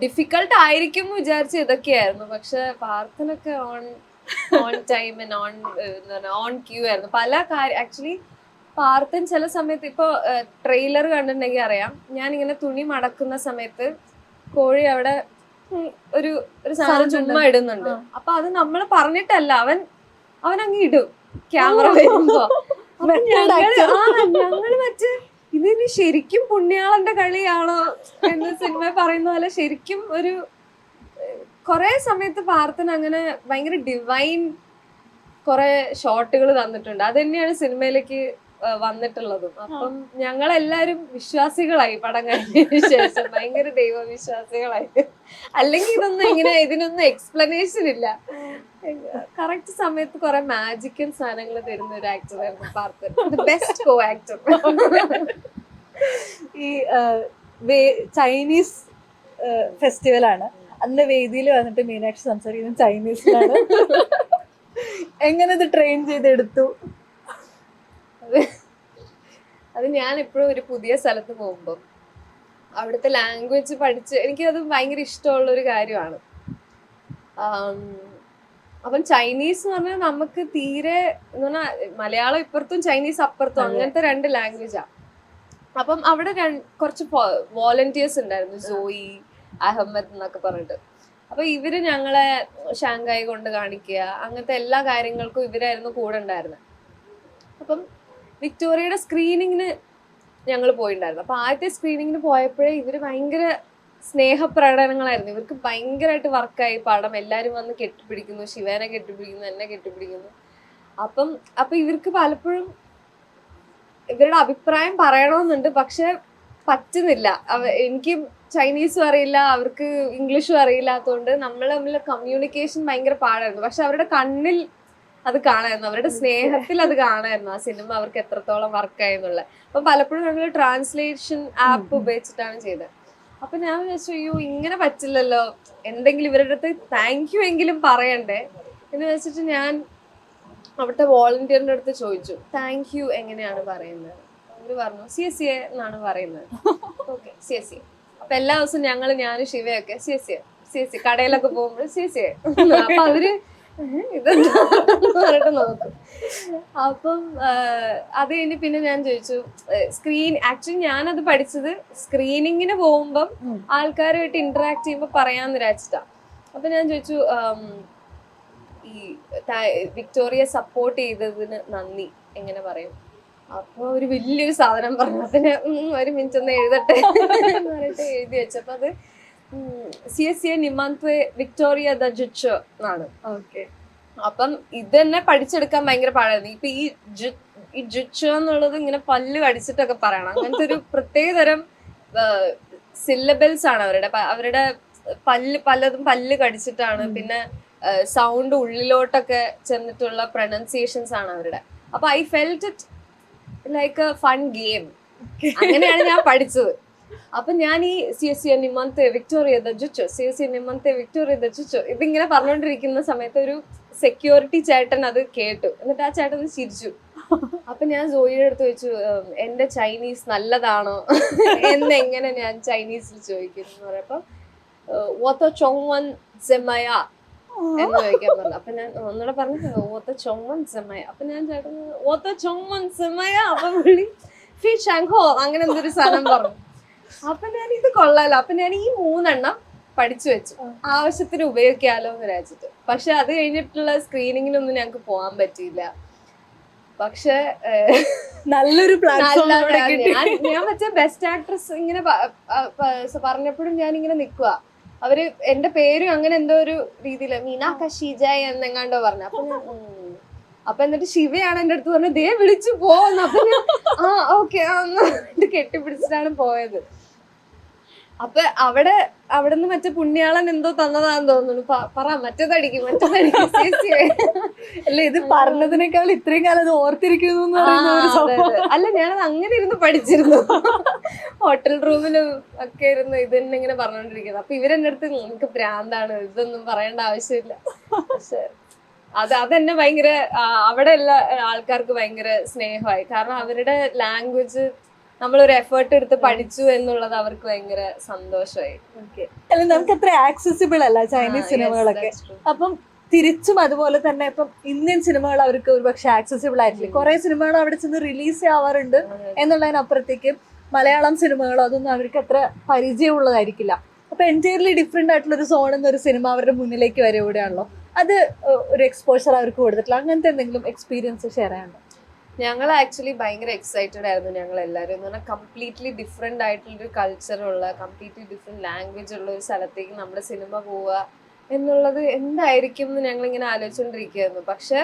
ഡിഫിക്കൾട്ട് ആയിരിക്കും വിചാരിച്ച ഇതൊക്കെയായിരുന്നു. പക്ഷെ പാർത്ഥനൊക്കെ on on time and on on cue ആയിരുന്നു. പല കാര്യം ആക്ച്വലി പാർത്തൻ ചില സമയത്ത് ഇപ്പൊ ട്രെയിലർ കണ്ടിട്ടുണ്ടെങ്കിൽ അറിയാം. ഞാൻ ഇങ്ങനെ തുണി മടക്കുന്ന സമയത്ത് കോഴി അവിടെ ഒരു ഒരു സാധനം ചുമ്മാ ഇടുന്നുണ്ട്. അപ്പൊ അത് നമ്മൾ പറഞ്ഞിട്ടല്ല അവൻ അവൻ അങ്ങ് ഇടും. ക്യാമറ വരുമ്പോ. ഞങ്ങൾ മറ്റേ ഇതിന് ശരിക്കും പുണ്യാളന്റെ കളിയാണോ എന്ന് സിനിമ പറയുന്ന പോലെ ശരിക്കും ഒരു കുറെ സമയത്ത് പാർത്ഥൻ അങ്ങനെ ഭയങ്കര ഡിവൈൻ കുറെ ഷോട്ടുകൾ തന്നിട്ടുണ്ട്. അത് തന്നെയാണ് സിനിമയിലേക്ക് വന്നിട്ടുള്ളതും. അപ്പം ഞങ്ങളെല്ലാരും വിശ്വാസികളായി പടം കഴിഞ്ഞതിന് ശേഷം. ഭയങ്കര ദൈവവിശ്വാസികളായി. അല്ലെങ്കിൽ ഇതൊന്നും ഇങ്ങനെ ഇതിനൊന്നും എക്സ്പ്ലനേഷൻ ഇല്ല. കറക്റ്റ് സമയത്ത് കുറെ മാജിക്കൽ സാധനങ്ങൾ തരുന്ന ഒരു ആക്ടറായിരുന്നു പാർത്ഥൻ. ബെസ്റ്റ് കോ ആക്ടർ ഈ ചൈനീസ് ഫെസ്റ്റിവൽ ആണ്. അന്ന് വേദിയിൽ വന്നിട്ട് മീനാക്ഷി സംസാരിക്കുന്നത് ചൈനീസിലാണ്. എങ്ങനെ ഇത് ട്രെയിൻ ചെയ്തെടുത്തു? അത് ഞാൻ എപ്പോഴും ഒരു പുതിയ സ്ഥലത്ത് പോകുമ്പോൾ അവിടുത്തെ ലാംഗ്വേജ് പഠിച്ച് എനിക്ക് അത് ഭയങ്കര ഇഷ്ടമുള്ള ഒരു കാര്യമാണ് അപ്പം ചൈനീസ് എന്ന് പറഞ്ഞാൽ നമുക്ക് തീരെ എന്ന് പറഞ്ഞാൽ മലയാളം ഇപ്പുറത്തും ചൈനീസ് അപ്പുറത്തും. അങ്ങനത്തെ രണ്ട് ലാംഗ്വേജാണ് അപ്പം അവിടെ കുറച്ച് വോളണ്ടിയേഴ്സ് ഉണ്ടായിരുന്നു. ജോയി അഹമ്മദ് എന്നൊക്കെ പറഞ്ഞിട്ട്. അപ്പൊ ഇവർ ഞങ്ങളെ ഷാങ്കായി കൊണ്ട് കാണിക്കുക അങ്ങനത്തെ എല്ലാ കാര്യങ്ങൾക്കും ഇവരായിരുന്നു കൂടെ ഉണ്ടായിരുന്നത് അപ്പം വിക്ടോറിയയുടെ സ്ക്രീനിങ്ങിന് ഞങ്ങൾ പോയിണ്ടായിരുന്നു. അപ്പൊ ആദ്യത്തെ സ്ക്രീനിങ്ങിന് പോയപ്പോഴേ ഇവർ ഭയങ്കര സ്നേഹപ്രകടനങ്ങളായിരുന്നു. ഇവർക്ക് ഭയങ്കരമായിട്ട് വർക്കായി. പടം എല്ലാവരും വന്ന് കെട്ടിപ്പിടിക്കുന്നു ശിവനെ കെട്ടിപ്പിടിക്കുന്നു എന്നെ കെട്ടിപ്പിടിക്കുന്നു. അപ്പം അപ്പൊ ഇവർക്ക് പലപ്പോഴും ഇവരുടെ അഭിപ്രായം പറയണമെന്നുണ്ട്. പക്ഷെ പറ്റുന്നില്ല. എനിക്ക് ചൈനീസും അറിയില്ല അവർക്ക് ഇംഗ്ലീഷും അറിയില്ലാത്തതുകൊണ്ട് നമ്മൾ തമ്മിൽ കമ്മ്യൂണിക്കേഷൻ ഭയങ്കര പാടായിരുന്നു. പക്ഷെ അവരുടെ കണ്ണിൽ അത് കാണായിരുന്നു. അവരുടെ സ്നേഹത്തിൽ അത് കാണായിരുന്നു. ആ സിനിമ അവർക്ക് എത്രത്തോളം വർക്ക് എന്നുള്ളത്. അപ്പൊ പലപ്പോഴും നമ്മൾ ട്രാൻസ്ലേഷൻ ആപ്പ്. ഉപയോഗിച്ചിട്ടാണ് ചെയ്തത്. അപ്പൊ ഞാൻ വിചാരിച്ചു അയ്യോ ഇങ്ങനെ പറ്റില്ലല്ലോ. എന്തെങ്കിലും ഇവരുടെ അടുത്ത് താങ്ക് യു എങ്കിലും പറയണ്ടേ? എന്ന് വെച്ചിട്ട് ഞാൻ അവിടുത്തെ വോളണ്ടിയറിന്റെ അടുത്ത് ചോദിച്ചു താങ്ക് യു എങ്ങനെയാണ് പറയുന്നത്? അവർ പറഞ്ഞു സി എസ് സി എന്നാണ് പറയുന്നത്. ഓക്കെ സി എസ് സി അപ്പൊ എല്ലാ ദിവസവും ഞങ്ങൾ ഞാനും ശിവയൊക്കെ C S C C S C കടയിലൊക്കെ പോകുമ്പോൾ സി എസ് സി അപ്പൊ അവർ "ഏ, ഇതെന്താ എന്ന് പറഞ്ഞിട്ട് നോക്കും. അപ്പം അത് കഴിഞ്ഞ് പിന്നെ ഞാൻ ചോദിച്ചു സ്ക്രീൻ ആക്ച്വലി ഞാനത് പഠിച്ചത് സ്ക്രീനിങ്ങിന് പോകുമ്പം. ആൾക്കാരുമായിട്ട് ഇന്ററാക്ട് ചെയ്യുമ്പോൾ പറയാന്ന് വിചാരിച്ചിട്ടാ. അപ്പൊ ഞാൻ ചോദിച്ചു ഈ വിക്ടോറിയ സപ്പോർട്ട് ചെയ്തതിന് നന്ദി. എങ്ങനെ പറയും? അപ്പൊ ഒരു വലിയൊരു സാധനം പറഞ്ഞു അതിന് ഒരു മിനിറ്റ് ഒന്ന് എഴുതട്ടെ എന്ന് പറഞ്ഞിട്ട് എഴുതി വെച്ചപ്പോ അത് സി എസ് സി എ നിമന്ത് വിക്ടോറിയ ദ ജുച്ച് എന്നാണ്. ഓക്കെ. അപ്പം ഇത് തന്നെ പഠിച്ചെടുക്കാൻ ഭയങ്കര പാടായിരുന്നു. ഇപ്പൊ ഈ ജു- ഈ ജുച്ച് എന്നുള്ളത് ഇങ്ങനെ പല്ല് കടിച്ചിട്ടൊക്കെ പറയണം. അങ്ങനത്തെ ഒരു പ്രത്യേകതരം സില്ലബിൾസ് ആണ് അവരുടെ. അവരുടെ പല്ല് പലതും പല്ല് കടിച്ചിട്ടാണ് പിന്നെ സൗണ്ട് ഉള്ളിലോട്ടൊക്കെ ചെന്നിട്ടുള്ള പ്രൊനൗൺസിയേഷൻസ് ആണ് അവരുടെ. അപ്പൊ I felt it like a fun game അങ്ങനെയാണ് ഞാൻ പഠിച്ചത്. അപ്പൊ ഞാൻ ഈ സി എസ് സി നിമന്ത് വിക്ടോറിയ ദജുച്ചോ സി എസ് സി നിമന്ത് വിക്ടോറിയ ദജുച്ചോ ഇതിങ്ങനെ പറഞ്ഞുകൊണ്ടിരിക്കുന്ന സമയത്ത് ഒരു സെക്യൂരിറ്റി ചേട്ടൻ അത് കേട്ടു. എന്നിട്ട് ആ ചേട്ടൻ ചിരിച്ചു. അപ്പൊ ഞാൻ ജോയിയുടെ അടുത്ത് ചോദിച്ചു "ഉം, എന്റെ ചൈനീസ് നല്ലതാണോ? എന്നെങ്ങനെ ഞാൻ ചൈനീസിൽ ചോദിക്കുന്നു? പറയപ്പോ ചൊങ്ങൻ സെമയ എന്ന് ചോദിക്കാൻ പറഞ്ഞു. അപ്പൊ ഞാൻ ഒന്നുകൂടെ പറഞ്ഞു ഓത്ത ചൊമ്മൻ സെമയ. അപ്പൊ ഞാൻ ചേട്ടൻ ഓത്ത ചൊമ്മൻ സെമയ അപ്പൊ വിളി ഫി ശംഖോ അങ്ങനെ എന്തൊരു സാധനം പറഞ്ഞു. അപ്പൊ ഞാൻ ഇത് കൊള്ളാലോ. അപ്പൊ ഞാൻ ഈ മൂന്നെണ്ണം പഠിച്ചു വെച്ചു. ആവശ്യത്തിന് ഉപയോഗിക്കാലോ എന്ന് വിചാരിച്ചിട്ട്. പക്ഷെ അത് കഴിഞ്ഞിട്ടുള്ള സ്ക്രീനിങ്ങിനൊന്നും ഞങ്ങൾക്ക് പോകാൻ പറ്റിയില്ല. പക്ഷെ നല്ലൊരു ഞാൻ ഞാൻ മറ്റേ ബെസ്റ്റ് ആക്ട്രസ് ഇങ്ങനെ പറഞ്ഞപ്പോഴും ഞാൻ ഇങ്ങനെ നിക്കുക അവർ എന്റെ പേരും അങ്ങനെ എന്തോ ഒരു രീതിയിൽ മീനാ ഷീജായ് എന്നെങ്ങാണ്ടോ പറഞ്ഞു. അപ്പൊ. അപ്പൊ എന്നിട്ട് ശിവയാണ് എന്റെ അടുത്ത് പറഞ്ഞത് ദേ വിളിച്ചു പോന്ന് അപ്പൊ ആ ഓക്കെ കെട്ടിപ്പിടിച്ചിട്ടാണ് പോയത്. അപ്പൊ അവിടെ അവിടുന്ന് മറ്റേ പുണ്യാളൻ എന്തോ തന്നതാന്ന് തോന്നുന്നു. പറ മറ്റേതടിക്കും മറ്റേതടിക്കും. അല്ല ഇത് പറഞ്ഞതിനേക്കാൾ ഇത്രയും കാലം അത് ഓർത്തിരിക്കുന്നു. അല്ല ഞാനത് അങ്ങനെ ഇരുന്ന് പഠിച്ചിരുന്നു. ഹോട്ടൽ റൂമിലും ഒക്കെ ഇരുന്ന് ഇത് തന്നെ ഇങ്ങനെ പറഞ്ഞോണ്ടിരിക്കുന്നത് അപ്പൊ ഇവരെന്റെ അടുത്ത് നിനക്ക് ഭ്രാന്താണ്. ഇതൊന്നും പറയേണ്ട ആവശ്യമില്ല. പക്ഷെ അത് അതെന്നെ ഭയങ്കര അവിടെയുള്ള അവിടെ ആൾക്കാർക്ക് ഭയങ്കര സ്നേഹമായി. കാരണം അവരുടെ ലാംഗ്വേജ് നമ്മളൊരു എഫേർട്ട് എടുത്ത് പഠിച്ചു എന്നുള്ളത് അവർക്ക് ഭയങ്കര സന്തോഷമായി. അല്ല നമുക്ക് അത്ര ആക്സസിബിൾ അല്ല ചൈനീസ് സിനിമകളൊക്കെ. അപ്പം തിരിച്ചും അതുപോലെ തന്നെ ഇപ്പം ഇന്ത്യൻ സിനിമകൾ അവർക്ക് ഒരുപക്ഷെ ആക്സസിബിൾ ആയിട്ടില്ല. കുറെ സിനിമകൾ അവിടെ ചെന്ന് റിലീസ് ആവാറുണ്ട് എന്നുള്ളതിനപ്പുറത്തേക്ക് മലയാളം സിനിമകളോ അതൊന്നും അവർക്ക് അത്ര പരിചയമുള്ളതായിരിക്കില്ല. അപ്പൊ എന്റയർലി ഡിഫറെന്റ് ആയിട്ടുള്ള ഒരു സോൺ എന്നൊരു സിനിമ അവരുടെ മുന്നിലേക്ക് വരെ കൂടെയാണല്ലോ. അത് ഒരു എക്സ്പോഷർ അവർക്ക് കൊടുത്തിട്ടില്ല. അങ്ങനത്തെ എന്തെങ്കിലും എക്സ്പീരിയൻസ് ഷെയർ ചെയ്യാനുണ്ടോ? ഞങ്ങൾ ആക്ച്വലി ഭയങ്കര എക്സൈറ്റഡ് ആയിരുന്നു ഞങ്ങൾ എല്ലാവരും എന്ന് പറഞ്ഞാൽ കംപ്ലീറ്റ്ലി ഡിഫറെന്റ് ആയിട്ടുള്ളൊരു കൾച്ചറുള്ള കംപ്ലീറ്റ്ലി ഡിഫറെന്റ് ലാംഗ്വേജ് ഉള്ള ഒരു സ്ഥലത്തേക്ക് നമ്മുടെ സിനിമ പോവുക എന്നുള്ളത് എന്തായിരിക്കും എന്ന് ഞങ്ങൾ ഇങ്ങനെ ആലോചിച്ചുകൊണ്ടിരിക്കുകയായിരുന്നു പക്ഷെ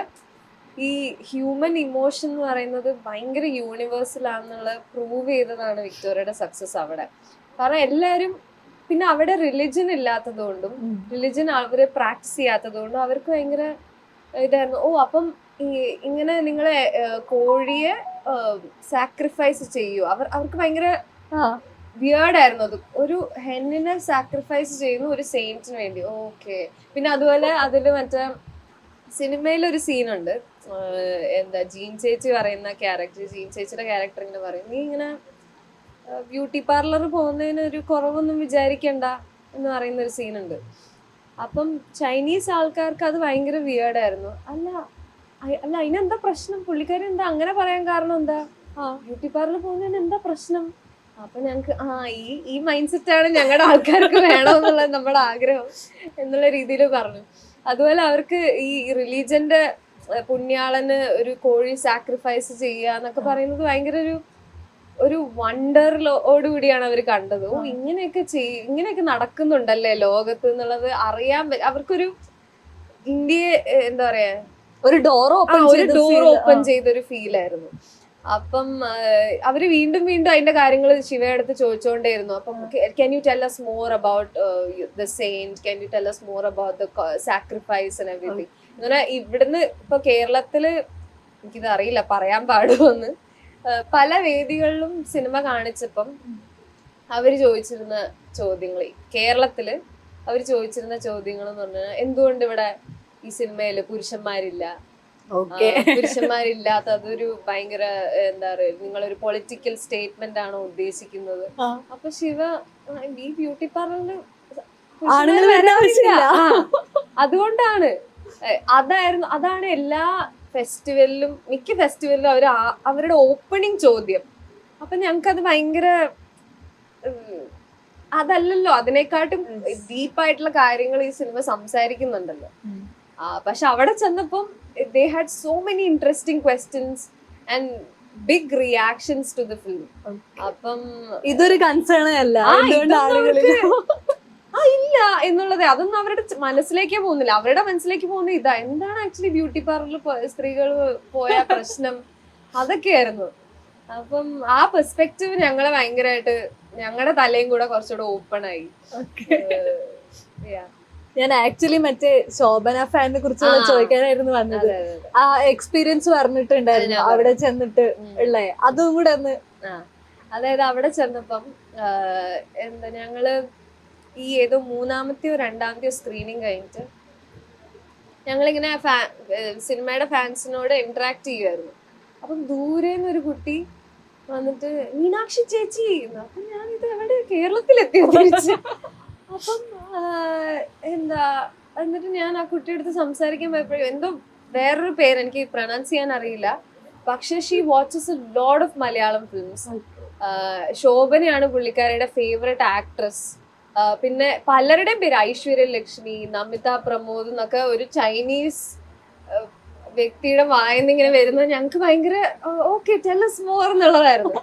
ഈ ഹ്യൂമൻ ഇമോഷൻ എന്ന് പറയുന്നത് ഭയങ്കര യൂണിവേഴ്സൽ ആണെന്നുള്ള പ്രൂവ് ചെയ്തതാണ് വിക്ടോറിയയുടെ സക്സസ് അവിടെ. കാരണം എല്ലാവരും പിന്നെ അവിടെ റിലിജൻ ഇല്ലാത്തതുകൊണ്ടും റിലിജൻ അവരെ പ്രാക്ടീസ് ചെയ്യാത്തതുകൊണ്ടും അവർക്ക് ഭയങ്കര ഇതായിരുന്നു. ഓ അപ്പം ഇങ്ങനെ നിങ്ങളെ കോഴിയെ സാക്രിഫൈസ് ചെയ്യൂ. അവർ അവർക്ക് ഭയങ്കര ആ. വിയേർഡ് അത്. ഒരു ഹെന്നിനെ സാക്രിഫൈസ് ചെയ്യുന്നു ഒരു സെയിന്റിന് വേണ്ടി. ഓക്കെ പിന്നെ അതുപോലെ അതിൽ മറ്റേ സിനിമയിൽ ഒരു സീനുണ്ട് എന്താ ജീൻ ചേച്ചി പറയുന്ന ക്യാരക്ടർ ജീൻ ചേച്ചിയുടെ ക്യാരക്ടർ ഇങ്ങനെ പറയും. നീ ഇങ്ങനെ ബ്യൂട്ടി പാർലർ പോകുന്നതിന് ഒരു കുറവൊന്നും വിചാരിക്കണ്ട എന്ന് പറയുന്ന ഒരു സീനുണ്ട് അപ്പം ചൈനീസ് ആൾക്കാർക്ക് അത് ഭയങ്കര വിയേർഡായിരുന്നു അല്ല അല്ല അതിനെന്താ പ്രശ്നം? പുള്ളിക്കാരി എന്താ അങ്ങനെ പറയാൻ കാരണം എന്താ? ആ ബ്യൂട്ടി പാർലർ പോകുന്നതിന് എന്താ പ്രശ്നം? അപ്പൊ ഞങ്ങക്ക് ആ ഈ ഈ മൈൻഡ് സെറ്റ് ആണ് ഞങ്ങളുടെ ആൾക്കാർക്ക് വേണമെന്നുള്ളത് നമ്മുടെ ആഗ്രഹം എന്നുള്ള രീതിയിൽ പറഞ്ഞു. അതുപോലെ അവർക്ക് ഈ റിലീജന്റെ പുണ്യാളന് ഒരു കോഴി സാക്രിഫൈസ് ചെയ്യുക എന്നൊക്കെ പറയുന്നത് ഭയങ്കര ഒരു ഒരു വണ്ടറിലോടുകൂടിയാണ് അവർ കണ്ടത്. ഓ ഇങ്ങനെയൊക്കെ ചെയ് ഇങ്ങനെയൊക്കെ നടക്കുന്നുണ്ടല്ലേ ലോകത്ത് എന്നുള്ളത് അറിയാൻ അവർക്കൊരു ഇന്ത്യയെ എന്താ പറയാ ഒരു ഡോർ ഓപ്പൺ ഒരു ഡോർ ഓപ്പൺ ചെയ്തൊരു ഫീൽ ആയിരുന്നു. അപ്പം അവർ വീണ്ടും വീണ്ടും അതിന്റെ കാര്യങ്ങൾ ശിവയുടെ അടുത്ത് ചോദിച്ചുകൊണ്ടേയിരുന്നു അപ്പം can you tell us more about the saint can you tell us more about the sacrifice and everything അങ്ങനെ ഇവിടുന്ന് ഇപ്പൊ കേരളത്തിൽ എനിക്കിത് അറിയില്ല പറയാൻ പാടുമെന്ന് പല വേദികളിലും സിനിമ കാണിച്ചപ്പം അവർ ചോദിച്ചിരുന്ന ചോദ്യങ്ങൾ കേരളത്തിൽ അവർ ചോദിച്ചിരുന്ന ചോദ്യങ്ങൾ എന്ന് പറഞ്ഞാൽ എന്തുകൊണ്ട് ഇവിടെ ഈ സിനിമയിൽ പുരുഷന്മാരില്ല. പുരുഷന്മാരില്ലാത്ത അതൊരു ഭയങ്കര എന്താ പറയുക നിങ്ങളൊരു പൊളിറ്റിക്കൽ സ്റ്റേറ്റ്മെന്റ് ആണോ ഉദ്ദേശിക്കുന്നത്. അപ്പൊ ശിവ ഈ ബ്യൂട്ടി പാർലറിൽ. അതുകൊണ്ടാണ്. അതായിരുന്നു അതാണ് എല്ലാ ഫെസ്റ്റിവലിലും മിക്ക ഫെസ്റ്റിവലിലും അവർ അവരുടെ ഓപ്പണിംഗ് ചോദ്യം. അപ്പൊ ഞങ്ങൾക്കത് ഭയങ്കര അതല്ലല്ലോ. അതിനെക്കാട്ടും ഡീപ്പായിട്ടുള്ള കാര്യങ്ങൾ ഈ സിനിമ സംസാരിക്കുന്നുണ്ടല്ലോ. പക്ഷെ അവിടെ ചെന്നപ്പം they had so many interesting questions and big reactions to the film അപ്പം ഇതൊരു കൺസേൺ അല്ല. ആ, ഇല്ല എന്നുള്ളത് അതൊന്നും അവരുടെ മനസ്സിലേക്കേ പോകുന്നില്ല. അവരുടെ മനസ്സിലേക്ക് പോകുന്ന ഇതാ. എന്താണ് ആക്ച്വലി ബ്യൂട്ടി പാർലറിൽ സ്ത്രീകൾ പോയ പ്രശ്നം? അതൊക്കെയായിരുന്നു. അപ്പം ആ പെർസ്പെക്റ്റീവ് ഞങ്ങളെ ഭയങ്കരമായിട്ട് ഞങ്ങളുടെ തലയും കൂടെ കുറച്ചുകൂടെ ഓപ്പൺ ആയി. Yeah. ഞാൻ ആക്ച്വലി മറ്റേ ശോഭന ഫാനിനെ കുറിച്ച്. ചോദിക്കാനായിരുന്നു വന്നത്. ആ എക്സ്പീരിയൻസ് പറഞ്ഞിട്ടുണ്ടായിരുന്നു അവിടെ ചെന്നിട്ട് ഉള്ളേ. അതും കൂടെ ഒന്ന് അതായത് അവിടെ ചെന്നപ്പം എന്താ ഞങ്ങൾ ഈ ഏതോ മൂന്നാമത്തെയോ രണ്ടാമത്തെയോ സ്ക്രീനിങ് കഴിഞ്ഞിട്ട് ഞങ്ങളിങ്ങനെ സിനിമയുടെ ഫാൻസിനോട് ഇന്ററാക്ട് ചെയ്യുമായിരുന്നു അപ്പം ദൂരെ ഒരു കുട്ടി വന്നിട്ട് മീനാക്ഷി ചേച്ചി. അപ്പം ഞാനിത് എവിടെ? കേരളത്തിലെത്തി. തിരിച്ച് അപ്പം എന്താ എന്നിട്ട് ഞാൻ ആ കുട്ടിയെടുത്ത് സംസാരിക്കാൻ പോയപ്പോഴും എന്തോ വേറൊരു പേര് എനിക്ക് പ്രൊനൗൺസ് ചെയ്യാൻ അറിയില്ല. പക്ഷെ she watches a load of Malayalam films ശോഭനയാണ് പുള്ളിക്കാരിയുടെ ഫേവറേറ്റ് ആക്ട്രസ് പിന്നെ പലരുടെയും പേര് ഐശ്വര്യ ലക്ഷ്മി നമിത പ്രമോദ് എന്നൊക്കെ ഒരു ചൈനീസ് വ്യക്തിയുടെ വായന ഇങ്ങനെ വരുന്നത് ഞങ്ങൾക്ക് ഭയങ്കര ഓക്കെ ടെല്ലസ് മോർ എന്നുള്ളതായിരുന്നു.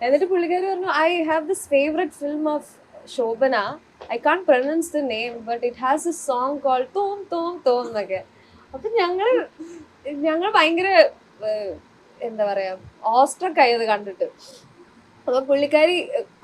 എന്നിട്ട് പുള്ളിക്കാരി പറഞ്ഞു I have this favourite film of Shobhana. I can't pronounce the name but it has a song call തോം തോം തോം എന്നൊക്കെ. അപ്പൊ ഞങ്ങൾ ഞങ്ങൾ ഭയങ്കര എന്താ പറയാ ഓസ്ട്രക്ക് ആയത് കണ്ടിട്ട്. അപ്പൊ പുള്ളിക്കാരി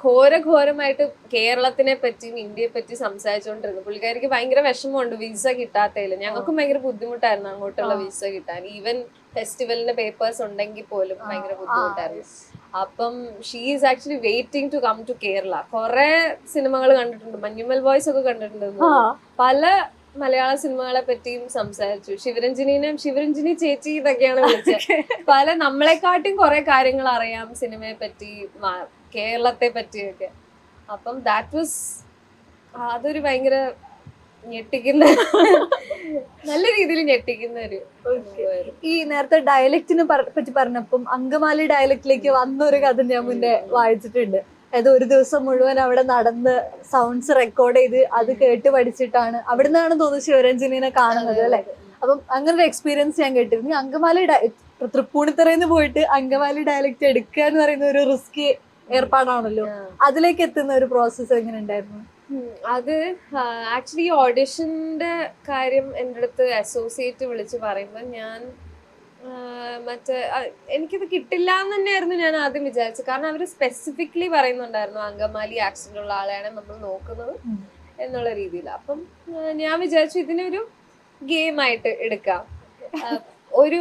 ഘോര ഘോരമായിട്ട് കേരളത്തിനെ പറ്റിയും ഇന്ത്യയെ പറ്റി സംസാരിച്ചുകൊണ്ടിരുന്നു പുള്ളിക്കാരിക്ക് ഭയങ്കര വിഷമമുണ്ട് വിസ കിട്ടാത്തതിൽ ഞങ്ങൾക്കും ഭയങ്കര ബുദ്ധിമുട്ടായിരുന്നു അങ്ങോട്ടുള്ള. വിസ കിട്ടാൻ. ഈവൻ ഫെസ്റ്റിവലിന്റെ പേപ്പേഴ്സ് ഉണ്ടെങ്കിൽ പോലും ഭയങ്കര ബുദ്ധിമുട്ടായിരുന്നു. അപ്പം she is actually waiting to come to Kerala കുറെ സിനിമകൾ കണ്ടിട്ടുണ്ട്. മഞ്ഞുമൽ ബോയ്സ് ഒക്കെ കണ്ടിട്ടുണ്ട് പല മലയാള സിനിമകളെ പറ്റിയും സംസാരിച്ചു. ശിവരഞ്ജിനിനെയും ശിവരഞ്ജിനി ചേച്ചി ഇതൊക്കെയാണ് വിളിച്ചത്. പല നമ്മളെക്കാട്ടും കുറെ കാര്യങ്ങൾ അറിയാം സിനിമയെ പറ്റി കേരളത്തെ പറ്റിയൊക്കെ. അപ്പം ദാറ്റ് വാസ് അതൊരു ഭയങ്കര ഞെട്ടിക്കുന്ന നല്ല രീതിയിൽ ഞെട്ടിക്കുന്ന ഒരു ഈ നേരത്തെ ഡയലക്റ്റിനെ പറ്റി പറഞ്ഞപ്പം അങ്കമാലി ഡയലക്റ്റിലേക്ക് വന്ന ഒരു കഥ ഞാൻ മുന്നേ വായിച്ചിട്ടുണ്ട്. അതായത് ഒരു ദിവസം മുഴുവൻ അവിടെ നടന്ന് സൗണ്ട്സ് റെക്കോർഡ് ചെയ്ത് അത് കേട്ട് പഠിച്ചിട്ടാണ് അവിടെ നിന്നാണ് തോന്നുന്നു ശിവരഞ്ജനിനെ കാണുന്നത് അല്ലെ? അപ്പം അങ്ങനെ ഒരു എക്സ്പീരിയൻസ് ഞാൻ കേട്ടിരുന്നു. അങ്കമാലി തൃപ്പൂണിത്തറയിൽ നിന്ന് പോയിട്ട് അങ്കമാലി ഡയലക്റ്റ് എടുക്കുക എന്ന് പറയുന്ന ഒരു റിസ്ക് ഏർപ്പാടാണല്ലോ. അതിലേക്ക് എത്തുന്ന ഒരു പ്രോസസ്സ് എങ്ങനെ ഉണ്ടായിരുന്നു? അത് ആക്ച്വലി ഓഡിഷന്റെ കാര്യം എന്റെ അടുത്ത് അസോസിയേറ്റ് വിളിച്ച് പറയുമ്പോൾ ഞാൻ മറ്റേ എനിക്കിത് കിട്ടില്ല എന്ന് തന്നെയായിരുന്നു ഞാൻ ആദ്യം വിചാരിച്ചത് കാരണം അവർ സ്പെസിഫിക്കലി പറയുന്നുണ്ടായിരുന്നു അങ്കമാലി ആക്സിഡന്റ് ഉള്ള ആളെയാണ് നമ്മൾ നോക്കുന്നത്. എന്നുള്ള രീതിയിൽ അപ്പം ഞാൻ വിചാരിച്ചു ഇതിനൊരു ഗെയിം ആയിട്ട് എടുക്കാം ഒരു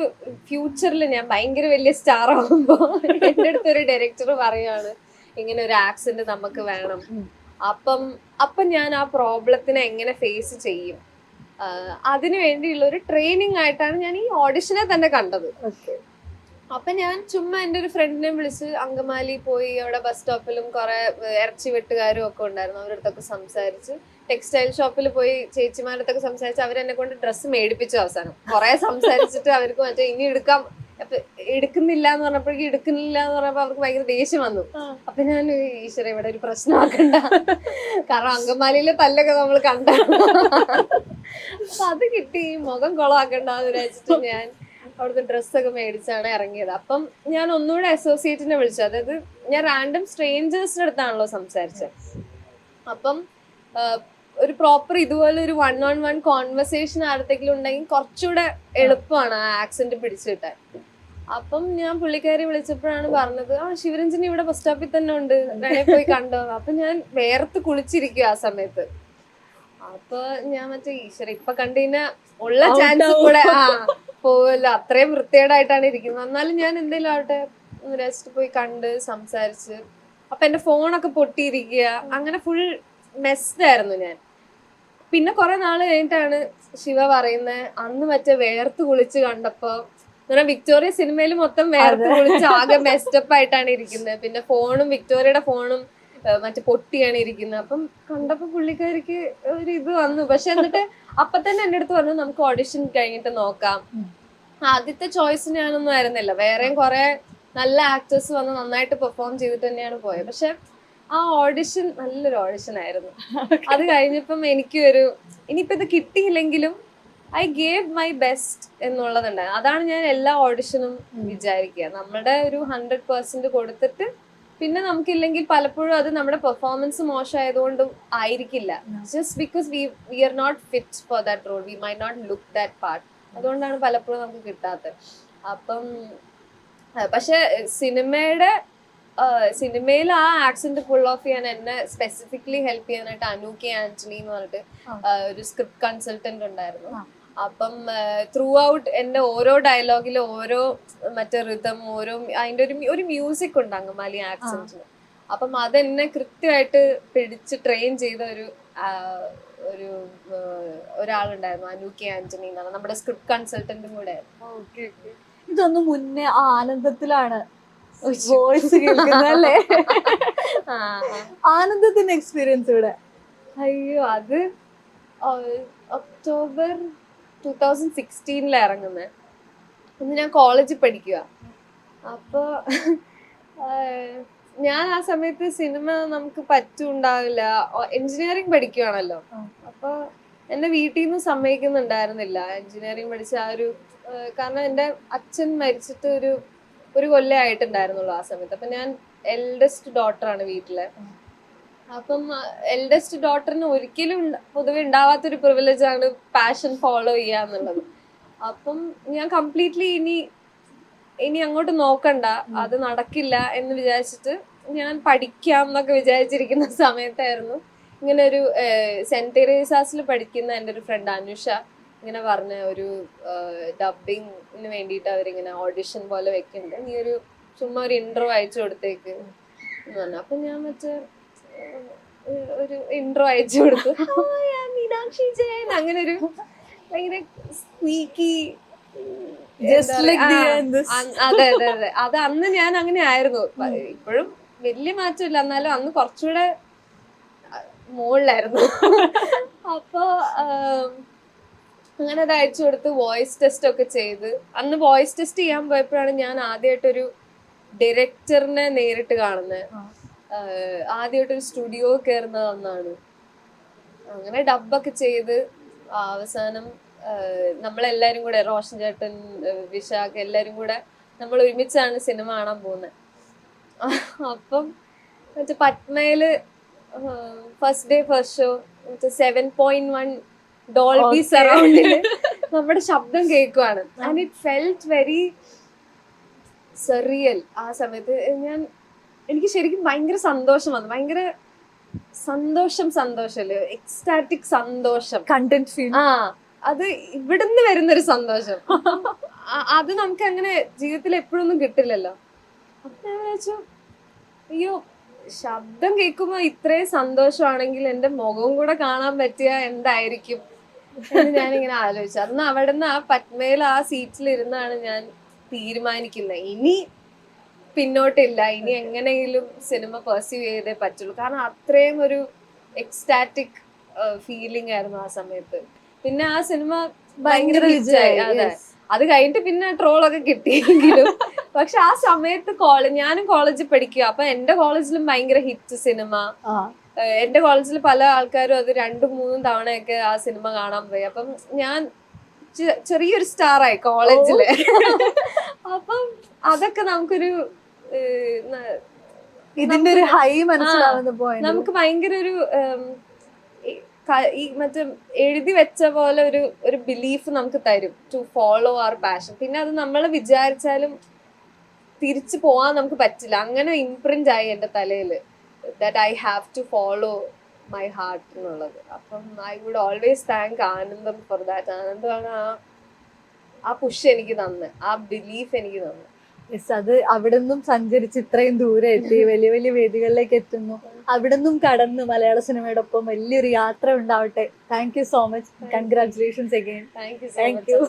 ഫ്യൂച്ചറിൽ ഞാൻ ഭയങ്കര വലിയ സ്റ്റാർ ആകുമ്പോൾ എന്റെ അടുത്ത് ഒരു ഡയറക്ടർ പറയുകയാണ് ഇങ്ങനെ ഒരു ആക്സിഡന്റ് നമുക്ക് വേണം. അപ്പം അപ്പം ഞാൻ ആ പ്രോബ്ലത്തിനെ എങ്ങനെ ഫേസ് ചെയ്യും? അതിനു വേണ്ടിയുള്ള ഒരു ട്രെയിനിങ് ആയിട്ടാണ് ഞാൻ ഈ ഓഡിഷനെ തന്നെ കണ്ടത്. അപ്പൊ ഞാൻ ചുമ്മാ എന്റെ ഒരു ഫ്രണ്ടിനെ വിളിച്ച് അങ്കമാലി പോയി അവിടെ ബസ് സ്റ്റോപ്പിലും കുറെ ഇറച്ചി വെട്ടുകാരും ഒക്കെ ഉണ്ടായിരുന്നു. അവരുടെ അടുത്തൊക്കെ സംസാരിച്ച്. ടെക്സ്റ്റൈൽ ഷോപ്പിൽ പോയി ചേച്ചിമാരടുത്തൊക്കെ സംസാരിച്ച് അവരെന്നെ കൊണ്ട് ഡ്രസ്സ് മേടിപ്പിച്ചു അവസാനം. കുറെ സംസാരിച്ചിട്ട് അവർക്ക് മറ്റേ ഇനി എടുക്കാം എടുക്കുന്നില്ല എന്ന് പറഞ്ഞപ്പോഴേക്കും എടുക്കുന്നില്ല എന്ന് പറഞ്ഞപ്പോ അവർക്ക് ഭയങ്കര ദേഷ്യം വന്നു. അപ്പൊ ഞാൻ ഈശ്വര ഇവിടെ ഒരു പ്രശ്നമാക്കണ്ട കാരണം അങ്കമാലിയിലെ തല്ലൊക്കെ നമ്മൾ കണ്ട അപ്പൊ അത് കിട്ടി. മുഖം കൊളമാക്കണ്ട എന്ന് വിചാരിച്ചിട്ട് ഞാൻ അവിടുത്തെ ഡ്രസ്സൊക്കെ മേടിച്ചാണ് ഇറങ്ങിയത്. അപ്പം ഞാൻ ഒന്നുകൂടെ അസോസിയേറ്റിനെ വിളിച്ചു. അതായത് ഞാൻ റാൻഡം സ്ട്രേഞ്ചേഴ്സിന്റെ അടുത്താണല്ലോ സംസാരിച്ചത് അപ്പം ഒരു പ്രോപ്പർ ഇതുപോലെ ഒരു വൺ ഓൺ വൺ കോൺവെർസേഷൻ ആരത്തെങ്കിലും ഉണ്ടെങ്കിൽ കുറച്ചുകൂടെ എളുപ്പമാണ് ആ ആക്സെന്റ് പിടിച്ചു കിട്ടാൻ അപ്പം ഞാൻ പുള്ളിക്കാരി വിളിച്ചപ്പോഴാണ് പറഞ്ഞത് ആ ശിവരഞ്ജൻ ഇവിടെ ബസ് സ്റ്റോപ്പിൽ തന്നെ ഉണ്ട് വേണേ പോയി കണ്ടോ? അപ്പൊ ഞാൻ വേർത്ത് കുളിച്ചിരിക്കും ആ സമയത്ത്. അപ്പൊ ഞാൻ മറ്റേ ഈശ്വര ഇപ്പൊ കണ്ടുകഴിഞ്ഞാ ഉള്ള ചാൻസ് കൂടെ ആ പോവല്ലോ. അത്രയും വൃത്തികേടായിട്ടാണ് ഇരിക്കുന്നത്. എന്നാലും ഞാൻ എന്തെങ്കിലും ആവട്ടെ റെസ്റ്റ് പോയി കണ്ട് സംസാരിച്ച് അപ്പൊ എന്റെ ഫോണൊക്കെ പൊട്ടിയിരിക്കുക അങ്ങനെ ഫുൾ മെസ്സായിരുന്നു ഞാൻ. പിന്നെ കുറെ നാൾ കഴിഞ്ഞിട്ടാണ് ശിവ പറയുന്നത് അന്ന് മറ്റേ വേർത്ത് കുളിച്ച് കണ്ടപ്പോ പറഞ്ഞാൽ വിക്ടോറിയ സിനിമയിൽ മൊത്തം വേർത്ത്. കുളിച്ച് ആകെ മെസ്റ്റപ്പ് ആയിട്ടാണ് ഇരിക്കുന്നത്. പിന്നെ ഫോണും വിക്ടോറിയയുടെ ഫോണും മറ്റേ പൊട്ടിയാണ് ഇരിക്കുന്നത്. അപ്പം കണ്ടപ്പോ പുള്ളിക്കാരിക്ക് ഒരു ഇത് വന്നു. പക്ഷെ എന്നിട്ട് അപ്പൊ തന്നെ എന്റെ അടുത്ത് പറഞ്ഞു നമുക്ക് ഓഡിഷൻ കഴിഞ്ഞിട്ട് നോക്കാം. ആദ്യത്തെ ചോയ്സ് ഞാനൊന്നും ആയിരുന്നില്ല. വേറെയും കുറെ നല്ല ആക്ടേഴ്സ് വന്ന് നന്നായിട്ട് പെർഫോം ചെയ്തിട്ട് തന്നെയാണ് പോയത്. പക്ഷെ ആ ഓഡിഷൻ നല്ലൊരു ഓഡിഷൻ ആയിരുന്നു. അത് കഴിഞ്ഞപ്പം എനിക്കൊരു ഇനിയിപ്പോ ഇത് കിട്ടിയില്ലെങ്കിലും ഐ ഗേവ് മൈ ബെസ്റ്റ് എന്നുള്ളതുണ്ട്. അതാണ് ഞാൻ എല്ലാ ഓഡിഷനും വിചാരിക്കുക. നമ്മുടെ ഒരു ഹൺഡ്രഡ് പെർസെന്റ് കൊടുത്തിട്ട് പിന്നെ നമുക്കില്ലെങ്കിൽ പലപ്പോഴും അത് നമ്മുടെ പെർഫോമൻസ് മോശമായതുകൊണ്ടും ആയിരിക്കില്ല. Just because we we are not fit for that role we may not look that part അതുകൊണ്ടാണ് പലപ്പോഴും നമുക്ക് കിട്ടാത്തത്. അപ്പം പക്ഷെ സിനിമയുടെ സിനിമയിൽ ആ ആക്സെന്റ് ഫുൾ ഓഫ് ചെയ്യാൻ എന്നെ സ്പെസിഫിക്കലി ഹെൽപ്പ് ചെയ്യാനായിട്ട് അനൂക്കി ആന്റണി എന്ന് പറഞ്ഞിട്ട് ഒരു സ്ക്രിപ്റ്റ് കൺസൾട്ടന്റ് ഉണ്ടായിരുന്നു. അപ്പം ത്രൂ ഔട്ട് എന്റെ ഓരോ ഡയലോഗിലും ഓരോ മറ്റേ റിതം ഓരോ അതിന്റെ ഒരു ഒരു മ്യൂസിക് ഉണ്ട് അങ്കമാലി ആക്സെന്റിന് അപ്പം അതെന്നെ കൃത്യമായിട്ട് പിടിച്ച് ട്രെയിൻ ചെയ്ത ഒരു ഒരു ഒരാളുണ്ടായിരുന്നു അനു കെ ആന്റണി എന്നാണ്. നമ്മുടെ സ്ക്രിപ്റ്റ് കൺസൾട്ടന്റും കൂടെ. ഇതൊന്നും മുന്നേ ആനന്ദത്തിലാണ് വോയിസ് കേൾക്കുന്നല്ലേ. ആനന്ദത്തിന്റെ എക്സ്പീരിയൻസ് ഇവിടെ അയ്യോ അത് ഒക്ടോബർ ടൂ തൗസൻഡ് സിക്സ്റ്റീനിൽ ഇറങ്ങുന്നത് അന്ന് ഞാൻ കോളേജിൽ പഠിക്കുക അപ്പോൾ ഞാൻ ആ സമയത്ത് സിനിമ നമുക്ക് പറ്റുണ്ടാവില്ല. എഞ്ചിനീയറിംഗ് പഠിക്കുകയാണല്ലോ അപ്പോൾ എന്നെ വീട്ടിൽ നിന്ന് സമ്മതിക്കുന്നുണ്ടായിരുന്നില്ല. എഞ്ചിനീയറിംഗ് പഠിച്ച ആ ഒരു കാരണം എന്റെ അച്ഛൻ മരിച്ചിട്ട് ഒരു ഒരു കൊല്ലം ആയിട്ടുണ്ടായിരുന്നുള്ളൂ ആ സമയത്ത്. അപ്പം ഞാൻ എൽഡസ്റ്റ് ഡോട്ടറാണ് വീട്ടിലെ. അപ്പം എൽഡസ്റ്റ് ഡോട്ടറിന് ഒരിക്കലും പൊതുവെ ഉണ്ടാവാത്തൊരു പ്രിവിലേജ് ആണ് പാഷൻ ഫോളോ ചെയ്യുക എന്നുള്ളത്. അപ്പം ഞാൻ കംപ്ലീറ്റ്ലി ഇനി ഇനി അങ്ങോട്ട് നോക്കണ്ട. അത് നടക്കില്ല എന്ന് വിചാരിച്ചിട്ട് ഞാൻ പഠിക്കാം എന്നൊക്കെ വിചാരിച്ചിരിക്കുന്ന സമയത്തായിരുന്നു. ഇങ്ങനെ ഒരു സെന്റ് തെരേസാസിൽ പഠിക്കുന്ന എന്റെ ഒരു ഫ്രണ്ട് അനുഷ ഇങ്ങനെ പറഞ്ഞ ഒരു ഡബിങ്ങിന് വേണ്ടിയിട്ട് അവരിങ്ങനെ ഓഡിഷൻ പോലെ വെക്കുന്നുണ്ട്. നീ ഒരു ചുമ്മാ ഒരു ഇന്റർവ്യൂ അയച്ചു കൊടുത്തേക്ക് എന്ന് പറഞ്ഞു. അപ്പം ഞാൻ മറ്റേ ഒരു ഇൻട്രോ അയച്ചു കൊടുത്തു. "Hi, മീനാക്ഷി ജയൻ. അങ്ങനെ ഒരു ഭയങ്കര സ്നീക്കി അതെ അതെ അതെ. അത് അന്ന് ഞാൻ അങ്ങനെ ആയിരുന്നു. ഇപ്പോഴും വലിയ മാറ്റമില്ല. എന്നാലും അന്ന് കുറച്ചുകൂടെ മുകളിലായിരുന്നു അപ്പൊ അങ്ങനെ അത് അയച്ചു കൊടുത്ത് വോയിസ് ടെസ്റ്റ് ഒക്കെ ചെയ്ത്. അന്ന് വോയിസ് ടെസ്റ്റ് ചെയ്യാൻ പോയപ്പോഴാണ് ഞാൻ ആദ്യമായിട്ടൊരു ഡയറക്ടറിനെ നേരിട്ട് കാണുന്നത്. ആ. ആദ്യമായിട്ട് ഒരു സ്റ്റുഡിയോ കയറുന്ന അന്നാണ് അങ്ങനെ ഡബൊക്കെ ചെയ്ത് അവസാനം നമ്മളെല്ലാരും കൂടെ റോഷൻ ചേട്ടൻ വിശാഖ് എല്ലാരും കൂടെ നമ്മൾ ഒരുമിച്ചാണ് സിനിമ കാണാൻ പോകുന്നത് അപ്പം മറ്റേ പട്നയിൽ ഫസ്റ്റ് ഡേ ഫസ്റ്റ് ഷോ മറ്റേ സെവൻ പോയിന്റ് വൺ ഡോൾബി. സറൗണ്ടിൽ നമ്മുടെ ശബ്ദം കേൾക്കുവാണ് and it felt very surreal ആ സമയത്ത് ഞാൻ എനിക്ക് ശരിക്കും ഭയങ്കര സന്തോഷം വന്നു. ഭയങ്കര സന്തോഷം സന്തോഷല്ലേ എക്സ്റ്റാറ്റിക് സന്തോഷം. കണ്ടന്റ് ഫീൽ ആ അത് ഇവിടുന്ന് വരുന്നൊരു സന്തോഷം. അത് നമുക്ക് അങ്ങനെ ജീവിതത്തിൽ എപ്പോഴൊന്നും കിട്ടില്ലല്ലോ. അപ്പൊ ഞാൻ വിചാരിച്ചു അയ്യോ ശബ്ദം കേൾക്കുമ്പോ ഇത്രയും സന്തോഷമാണെങ്കിൽ എന്റെ മുഖവും കൂടെ കാണാൻ പറ്റിയ എന്തായിരിക്കും എന്ന് ഞാനിങ്ങനെ ആലോചിച്ചു. അന്ന് അവിടെ നിന്ന് ആ പത്മയിൽ ആ സീറ്റിൽ ഇരുന്നാണ് ഞാൻ തീരുമാനിക്കുന്നത്. ഇനി പിന്നോട്ടില്ല. ഇനി എങ്ങനെയെങ്കിലും സിനിമ പെർസീവ് ചെയ്തേ പറ്റുള്ളൂ. കാരണം അത്രയും ഒരു എക്സ്റ്റാറ്റിക് ഫീലിംഗ് ആയിരുന്നു ആ സമയത്ത്. പിന്നെ ആ സിനിമ ഭയങ്കര. വിജയമായി. അതെ. അത് കഴിഞ്ഞിട്ട് പിന്നെ ട്രോളൊക്കെ കിട്ടിയെങ്കിലും. പക്ഷെ ആ സമയത്ത് കോളേജ് ഞാനും കോളേജിൽ പഠിക്കുക അപ്പൊ എന്റെ കോളേജിലും ഭയങ്കര ഹിറ്റ് സിനിമ. എന്റെ കോളേജിൽ പല ആൾക്കാരും അത് രണ്ടും മൂന്നും തവണയൊക്കെ ആ സിനിമ കാണാൻ പോയി. അപ്പം ഞാൻ ചെറിയൊരു സ്റ്റാറായി കോളേജിൽ അപ്പം അതൊക്കെ നമുക്കൊരു ഇതിന്റെ ഒരു ഹൈ മനസ്സിലാവുന്ന പോയിന്റ് നമുക്ക് ഭയങ്കര ഒരു ഈ മറ്റേ എഴുതി വെച്ച പോലെ ഒരു ഒരു ബിലീഫ് നമുക്ക് തരും. ടു ഫോളോ അവർ പാഷൻ പിന്നെ അത് നമ്മൾ വിചാരിച്ചാലും തിരിച്ചു പോവാൻ നമുക്ക് പറ്റില്ല. അങ്ങനെ ഇംപ്രിന്റ് ആയി എന്റെ തലയിൽ that I have to follow my heart എന്നുള്ളത്. അപ്പം I would always thank Anandam for that ആനന്ദമാണ് ആ ആ പുഷ് എനിക്ക് തന്ന്. ആ ബിലീഫ് എനിക്ക് തന്ന്. യെസ് അത് അവിടെ നിന്നും സഞ്ചരിച്ച് ഇത്രയും ദൂരെ എത്തി വലിയ വലിയ വേദികളിലേക്ക് എത്തുന്നു. അവിടെ നിന്നും കടന്ന് മലയാള സിനിമയുടെ ഒപ്പം വലിയൊരു യാത്ര ഉണ്ടാവട്ടെ. Thank you so much congratulations again thank you